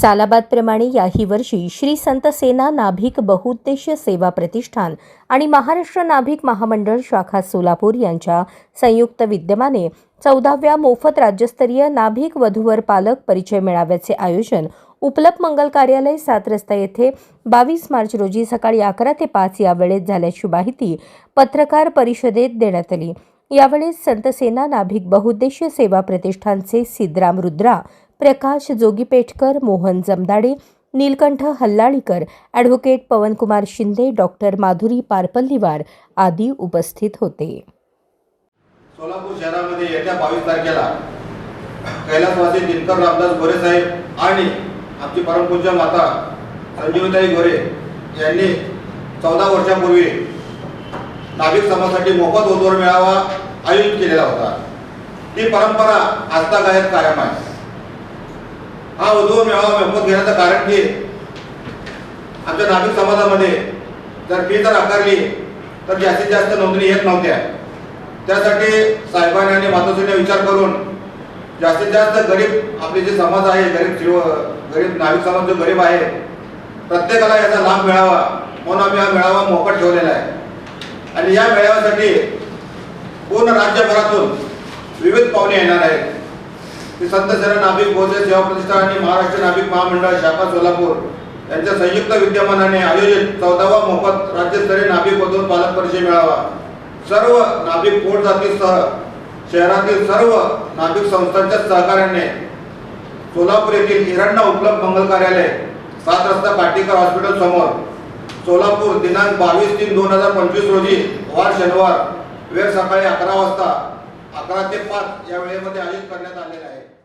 सालाबादप्रमाणे याही वर्षी श्री संत सेना नाभिक बहुउद्देशीय सेवा प्रतिष्ठान आणि महाराष्ट्र नाभिक महामंडळ शाखा सोलापूर यांच्या संयुक्त विद्यमाने चौदाव्या मोफत राज्यस्तरीय नाभिक वधूवर पालक परिचय मेळाव्याचे आयोजन उपलब्ध मंगल कार्यालय सात रस्ता येथे बावीस मार्च रोजी सकाळी अकरा ते पाच या वेळेत झाल्याची माहिती पत्रकार परिषदेत देण्यात आली. यावेळेस संतसेना नाभिक बहुउद्देशीय सेवा प्रतिष्ठानचे सिद्धराम रुद्रा प्रकाश जोगीपेठकर मोहन जमदाडे नीलकंठ हल्लाळीकर ॲडव्होकेट पवनकुमार शिंदे डॉक्टर माधुरी पारपल्लीवार आदी उपस्थित होते. सोलापूर शहरामध्ये येत्या बावीस तारखेला कैलासवासी दिनकर रामदास गोरे साहेब आणि आमची परमपूज्य माता संजीवताई गोरे यांनी चौदा वर्षापूर्वी नागरिक समाजासाठी मोफत वधूवर मेळावा आयोजित केलेला होता. ती परंपरा आजतागायत कायम आहे. हा वधूवर मेळावा मोफत घेण्याचं कारण की आमच्या नागरिक समाजामध्ये जर फी जर आकारली तर जास्तीत जास्त नोंदणी येत नव्हत्या. त्यासाठी साहेबांनी आणि मातोश्रीने विचार करून जास्तीत जास्त गरीब आपले जे समाज आहे गरीब जीव गरीब नाविक समाज जो गरीब आहे प्रत्येकाला याचा लाभ मिळावा म्हणून आम्ही हा मेळावा मोफत ठेवलेला आहे. आणि या मेळाव्यासाठी पूर्ण राज्यभरातून विविध पाहुणे येणार आहेत. ती संत शरण नाभिक बौद्ध सेवा प्रतिष्ठान आणि महाराष्ट्र नाभिक महामंडळ शाखा सोलापूर यांच्या संयुक्त विद्यमानाने आयोजित चौदावा मोफत राज्यस्तरीय नाभिक मधून पालक परिषद मेळावा. सर्व नाभिक पोट जातीसह शहरातील सर्व नाभिक संस्थांच्या सहकार्याने सोलापूर येथील हिरण्य उपलब्ध मंगल कार्यालय सात रस्ता पाटीकर हॉस्पिटल समोर सोलापूर दिनांक बावीस तीन दोन हजार पंचवीस रोजी वार शनिवार वेळ सकाळी अकरा वाजता अकरा ते पाच या वेळेमध्ये आयोजित करण्यात आलेलं आहे.